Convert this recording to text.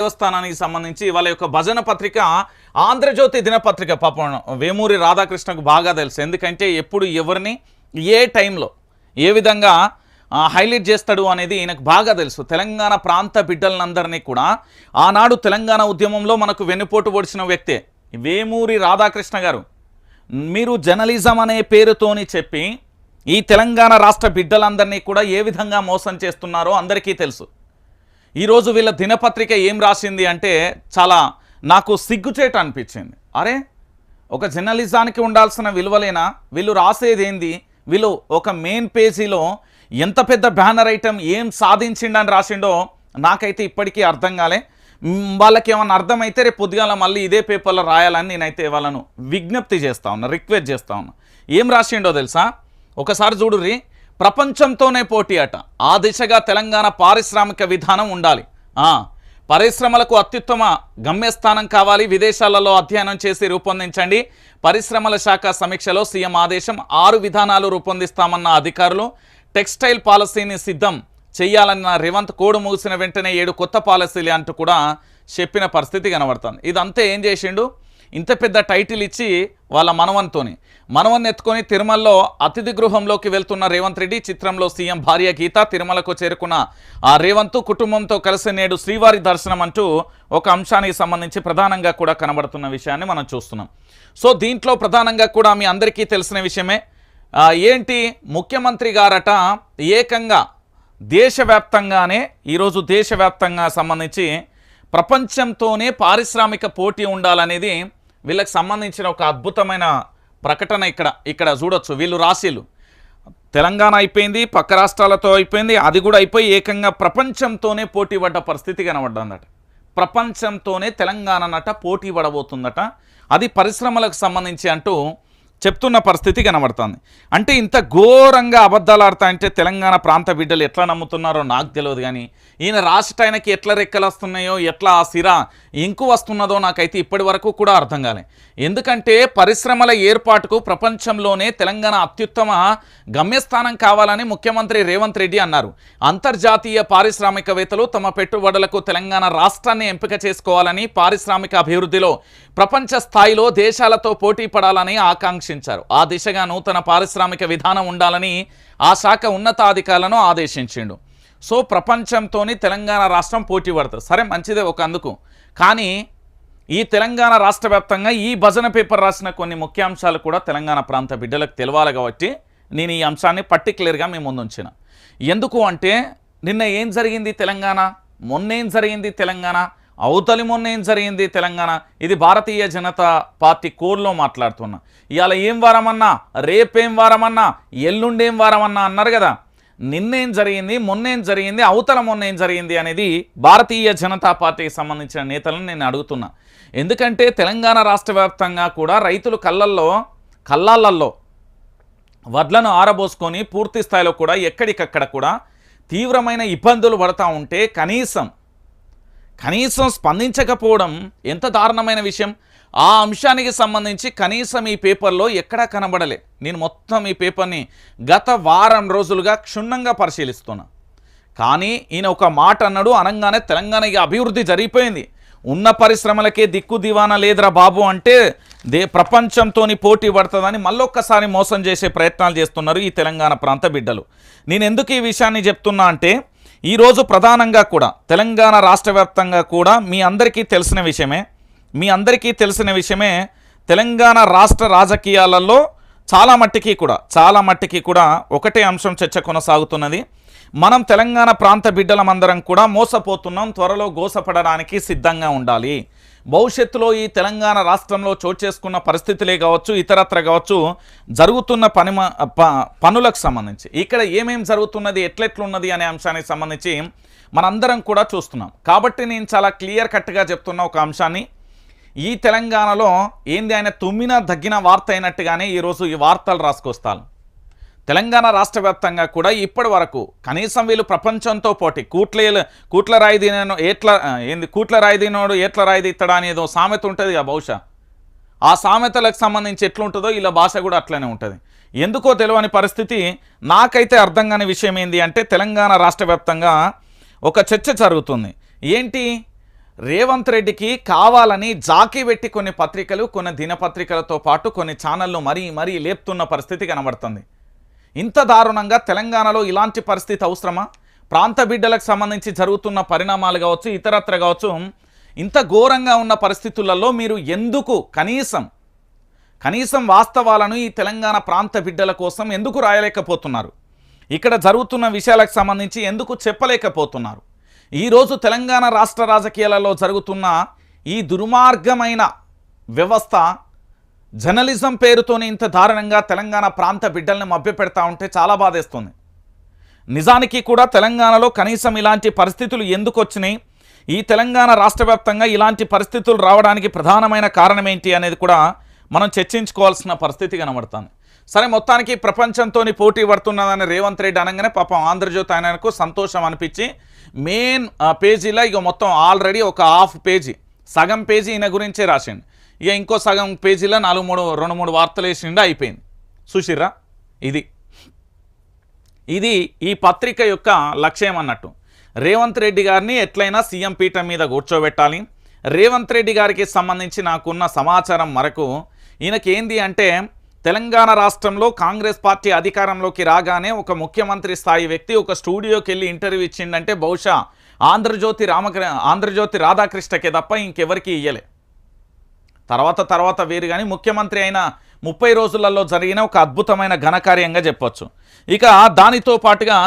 దేవస్థానానికి సంబంధించి వాళ్ళ యొక్క భజన పత్రిక ఆంధ్రజ్యోతి దినపత్రిక. పాపం వేమూరి రాధాకృష్ణకు బాగా తెలుసు. ఎందుకంటే ఎప్పుడు ఎవరిని ఏ టైంలో ఏ విధంగా హైలైట్ చేస్తాడు అనేది ఈయనకు బాగా తెలుసు. తెలంగాణ ప్రాంత బిడ్డలందరినీ కూడా ఆనాడు తెలంగాణ ఉద్యమంలో మనకు వెన్నుపోటు పొడిచిన వ్యక్తే వేమూరి రాధాకృష్ణ గారు. మీరు జర్నలిజం అనే పేరుతోని చెప్పి ఈ తెలంగాణ రాష్ట్ర బిడ్డలందరినీ కూడా ఏ విధంగా మోసం చేస్తున్నారో అందరికీ తెలుసు. ఈరోజు వీళ్ళ దినపత్రిక ఏం రాసింది అంటే చాలా నాకు సిగ్గుచేట అనిపించింది. అరే ఒక జర్నలిజానికి ఉండాల్సిన విలువలేనా? వీళ్ళు రాసేది ఏంది వీళ్ళు ఒక మెయిన్ పేజీలో ఎంత పెద్ద బ్యానర్ ఐటమ్ ఏం సాధించిండని రాసిండో నాకైతే ఇప్పటికీ అర్థం కాలే. వాళ్ళకి ఏమైనా అర్థమైతే రేపు పొద్దుగాల మళ్ళీ ఇదే పేపర్లో రాయాలని నేనైతే వాళ్ళను విజ్ఞప్తి చేస్తా ఉన్నా రిక్వెస్ట్ చేస్తా ఉన్నా. ఏం రాసిండో తెలుసా? ఒకసారి చూడుర్రి. ప్రపంచంతోనే పోటీ అట. ఆ దిశగా తెలంగాణ పారిశ్రామిక విధానం ఉండాలి. పరిశ్రమలకు అత్యుత్తమ గమ్యస్థానం కావాలి. విదేశాలలో అధ్యయనం చేసి రూపొందించండి. పరిశ్రమల శాఖ సమీక్షలో సీఎం ఆదేశం ఆరు విధానాలు రూపొందిస్తామన్న అధికారులు. టెక్స్టైల్ పాలసీని సిద్ధం చేయాలన్న రేవంత్ కోడు ముగిసిన వెంటనే ఏడు కొత్త పాలసీలు అంటూ కూడా చెప్పిన పరిస్థితి కనబడుతుంది. ఇదంతా ఏం చేసిండు? ఇంత పెద్ద టైటిల్ ఇచ్చి వాళ్ళ మనవన్తోని. మనవన్ ఎత్తుకొని తిరుమలలో అతిథి గృహంలోకి వెళ్తున్న రేవంత్ రెడ్డి చిత్రంలో సీఎం భార్య గీత తిరుమలకు చేరుకున్న ఆ రేవంత్ కుటుంబంతో కలిసి నేడు శ్రీవారి దర్శనం అంటూ ఒక అంశానికి సంబంధించి ప్రధానంగా కూడా కనబడుతున్న విషయాన్ని మనం చూస్తున్నాం. సో దీంట్లో ప్రధానంగా కూడా మీ అందరికీ తెలిసిన విషయమే ఏంటి? ముఖ్యమంత్రి గారట ఏకంగా దేశవ్యాప్తంగానే ఈరోజు దేశవ్యాప్తంగా సంబంధించి ప్రపంచంతోనే పారిశ్రామిక పోటీ ఉండాలనేది వీళ్ళకి సంబంధించిన ఒక అద్భుతమైన ప్రకటన ఇక్కడ ఇక్కడ చూడొచ్చు. వీళ్ళు రాశీలు. తెలంగాణ అయిపోయింది పక్క రాష్ట్రాలతో అయిపోయింది అది కూడా అయిపోయి ఏకంగా ప్రపంచంతోనే పోటీ పడ్డ పరిస్థితి కనబడ్డందట. ప్రపంచంతోనే తెలంగాణ నట పోటీ పడబోతుందట. అది పరిశ్రమలకు సంబంధించి అంటూ చెప్తున్న పరిస్థితి కనబడుతుంది. అంటే ఇంత ఘోరంగా అబద్ధాలు ఆడతాయంటే తెలంగాణ ప్రాంత బిడ్డలు ఎట్లా నమ్ముతున్నారో నాకు తెలియదు కానీ ఈయన రాష్ట్రానికి ఎట్లా రెక్కలు వస్తున్నాయో ఎట్లా ఆ సిర ఇంకు వస్తున్నదో నాకైతే ఇప్పటి వరకు కూడా అర్థం కాలే. ఎందుకంటే పరిశ్రమల ఏర్పాటుకు ప్రపంచంలోనే తెలంగాణ అత్యుత్తమ గమ్యస్థానం కావాలని ముఖ్యమంత్రి రేవంత్ రెడ్డి అన్నారు. అంతర్జాతీయ పారిశ్రామికవేత్తలు తమ పెట్టుబడులకు తెలంగాణ రాష్ట్రాన్ని ఎంపిక చేసుకోవాలని పారిశ్రామిక అభివృద్ధిలో ప్రపంచ స్థాయిలో దేశాలతో పోటీ పడాలని ఆకాంక్ష ఆదేశించారు. ఆ దిశగా నూతన పారిశ్రామిక విధానం ఉండాలని ఆ శాఖ ఉన్నతాధికారులను ఆదేశించిండు. సో ప్రపంచంతోని తెలంగాణ రాష్ట్రం పోటీ పడుతుంది. సరే మంచిదే ఒక అందుకు కానీ ఈ తెలంగాణ రాష్ట్ర వ్యాప్తంగా ఈ భజన పేపర్ రాసిన కొన్ని ముఖ్యాంశాలు కూడా తెలంగాణ ప్రాంత బిడ్డలకు తెలవాలి కాబట్టి నేను ఈ అంశాన్ని పర్టికులర్గా మేము ముందుంచిన. ఎందుకు అంటే నిన్న ఏం జరిగింది తెలంగాణ? మొన్నేం జరిగింది తెలంగాణ? అవతలి మొన్న ఏం జరిగింది తెలంగాణ? ఇది భారతీయ జనతా పార్టీ కోర్లో మాట్లాడుతున్నా. ఇవాళ ఏం వారమన్నా? రేపేం వారమన్నా? ఎల్లుండేం వారమన్నా అన్నారు కదా. నిన్నేం జరిగింది? మొన్నేం జరిగింది? అవతల మొన్న ఏం జరిగింది అనేది భారతీయ జనతా పార్టీకి సంబంధించిన నేతలను నేను అడుగుతున్నా. ఎందుకంటే తెలంగాణ రాష్ట్ర వ్యాప్తంగా కూడా రైతులు కళ్ళల్లో కళ్ళాలల్లో వడ్లను ఆరబోసుకొని పూర్తి స్థాయిలో కూడా ఎక్కడికక్కడ కూడా తీవ్రమైన ఇబ్బందులు పడతా ఉంటే కనీసం కనీసం స్పందించకపోవడం ఎంత దారుణమైన విషయం? ఆ అంశానికి సంబంధించి కనీసం ఈ పేపర్లో ఎక్కడా కనబడలే. నేను మొత్తం ఈ పేపర్ని గత వారం రోజులుగా క్షుణ్ణంగా పరిశీలిస్తున్నా. కానీ ఈయన ఒక మాట అన్నాడు అనగానే తెలంగాణకి అభివృద్ధి జరిగిపోయింది. ఉన్న పరిశ్రమలకే దిక్కు దివానా లేదురా బాబు అంటే దే ప్రపంచంతోని పోటీ పడుతుందని మళ్ళొక్కసారి మోసం చేసే ప్రయత్నాలు చేస్తున్నారు ఈ తెలంగాణ ప్రాంత బిడ్డలు. నేను ఎందుకు ఈ విషయాన్ని చెప్తున్నా అంటే ఈరోజు ప్రధానంగా కూడా తెలంగాణ రాష్ట్ర వ్యాప్తంగా కూడా మీ అందరికీ తెలిసిన విషయమే మీ అందరికీ తెలిసిన విషయమే తెలంగాణ రాష్ట్ర రాజకీయాలలో చాలా మట్టికి కూడా చాలా మట్టికి కూడా ఒకటే అంశం చర్చ కొనసాగుతున్నది. మనం తెలంగాణ ప్రాంత బిడ్డలమందరం కూడా మోసపోతున్నాం త్వరలో గోసపడడానికి సిద్ధంగా ఉండాలి. భవిష్యత్తులో ఈ తెలంగాణ రాష్ట్రంలో చోటు చేసుకున్న పరిస్థితులే కావచ్చు ఇతరత్ర కావచ్చు జరుగుతున్న పని పనులకు సంబంధించి. ఇక్కడ ఏమేం జరుగుతున్నది ఎట్లెట్లున్నది అనే అంశానికి సంబంధించి మనందరం కూడా చూస్తున్నాం. కాబట్టి నేను చాలా క్లియర్ కట్గా చెప్తున్న ఒక అంశాన్ని. ఈ తెలంగాణలో ఏంది ఆయన తుమ్మిన దగ్గిన వార్త అయినట్టుగానే ఈరోజు ఈ వార్తలు రాసుకొస్తాను. తెలంగాణ రాష్ట్ర వ్యాప్తంగా కూడా ఇప్పటి వరకు కనీసం వీళ్ళు ప్రపంచంతో పోటీ కూట్ల కూట్ల రాయిదీనో ఎట్ల ఏంది కూట్ల రాయిదీనోడు ఎట్ల రాయిదీత్తడా రాయి అనేదో సామెత ఉంటుంది కదా బహుశా. ఆ సామెతలకు సంబంధించి ఎట్లుంటుందో ఇలా భాష కూడా అట్లనే ఉంటుంది. ఎందుకో తెలియని పరిస్థితి నాకైతే అర్థం కాని విషయం ఏంది అంటే తెలంగాణ రాష్ట్ర ఒక చర్చ జరుగుతుంది. ఏంటి? రేవంత్ రెడ్డికి కావాలని జాకీ పెట్టి కొన్ని పత్రికలు కొన్ని దినపత్రికలతో పాటు కొన్ని ఛానళ్ళు మరీ మరీ లేపుతున్న పరిస్థితి కనబడుతుంది. ఇంత దారుణంగా తెలంగాణలో ఇలాంటి పరిస్థితి అవసరమా? ప్రాంత బిడ్డలకు సంబంధించి జరుగుతున్న పరిణామాలు కావచ్చు ఇతరత్ర కావచ్చు ఇంత ఘోరంగా ఉన్న పరిస్థితులలో మీరు ఎందుకు కనీసం కనీసం వాస్తవాలను ఈ తెలంగాణ ప్రాంత బిడ్డల కోసం ఎందుకు రాయలేకపోతున్నారు? ఇక్కడ జరుగుతున్న విషయాలకు సంబంధించి ఎందుకు చెప్పలేకపోతున్నారు? ఈరోజు తెలంగాణ రాష్ట్ర రాజకీయాలలో జరుగుతున్న ఈ దుర్మార్గమైన వ్యవస్థ జర్నలిజం పేరుతోనే ఇంత దారుణంగా తెలంగాణ ప్రాంత బిడ్డల్ని మభ్యపెడతా ఉంటే చాలా బాధేస్తుంది. నిజానికి కూడా తెలంగాణలో కనీసం ఇలాంటి పరిస్థితులు ఎందుకు వచ్చినాయి? ఈ తెలంగాణ రాష్ట్ర ఇలాంటి పరిస్థితులు రావడానికి ప్రధానమైన కారణం ఏంటి అనేది కూడా మనం చర్చించుకోవాల్సిన పరిస్థితి కనబడుతుంది. సరే మొత్తానికి ప్రపంచంతో పోటీ పడుతున్నదని రేవంత్ రెడ్డి అనగానే పాపం ఆంధ్రజ్యోతి ఆయనకు సంతోషం అనిపించి మెయిన్ పేజీలో ఇక మొత్తం ఆల్రెడీ ఒక హాఫ్ పేజీ సగం పేజీ ఈయన గురించే రాసిండు. ఇక ఇంకో సగం పేజీలో నాలుగు మూడు రెండు మూడు వార్తలు వేసిండా అయిపోయింది. చూసిర్రా? ఇది. ఇది ఈ పత్రిక యొక్క లక్ష్యం అన్నట్టు. రేవంత్ రెడ్డి గారిని ఎట్లయినా సీఎం పీఠం మీద కూర్చోబెట్టాలి. రేవంత్ రెడ్డి గారికి సంబంధించి నాకున్న సమాచారం మరకు ఈయనకి ఏంది అంటే తెలంగాణ రాష్ట్రంలో కాంగ్రెస్ పార్టీ అధికారంలోకి రాగానే ఒక ముఖ్యమంత్రి స్థాయి వ్యక్తి ఒక స్టూడియోకి వెళ్ళి ఇంటర్వ్యూ ఇచ్చిండంటే బహుశా ఆంధ్రజ్యోతి రామకృ ఆంధ్రజ్యోతి రాధాకృష్ణకే తప్ప ఇంకెవరికి ఇయ్యలే. తర్వాత తర్వాత వేరు కానీ ముఖ్యమంత్రి అయిన ముప్పై రోజులలో జరిగిన ఒక అద్భుతమైన ఘనకార్యంగా చెప్పొచ్చు. ఇక దానితో పాటుగా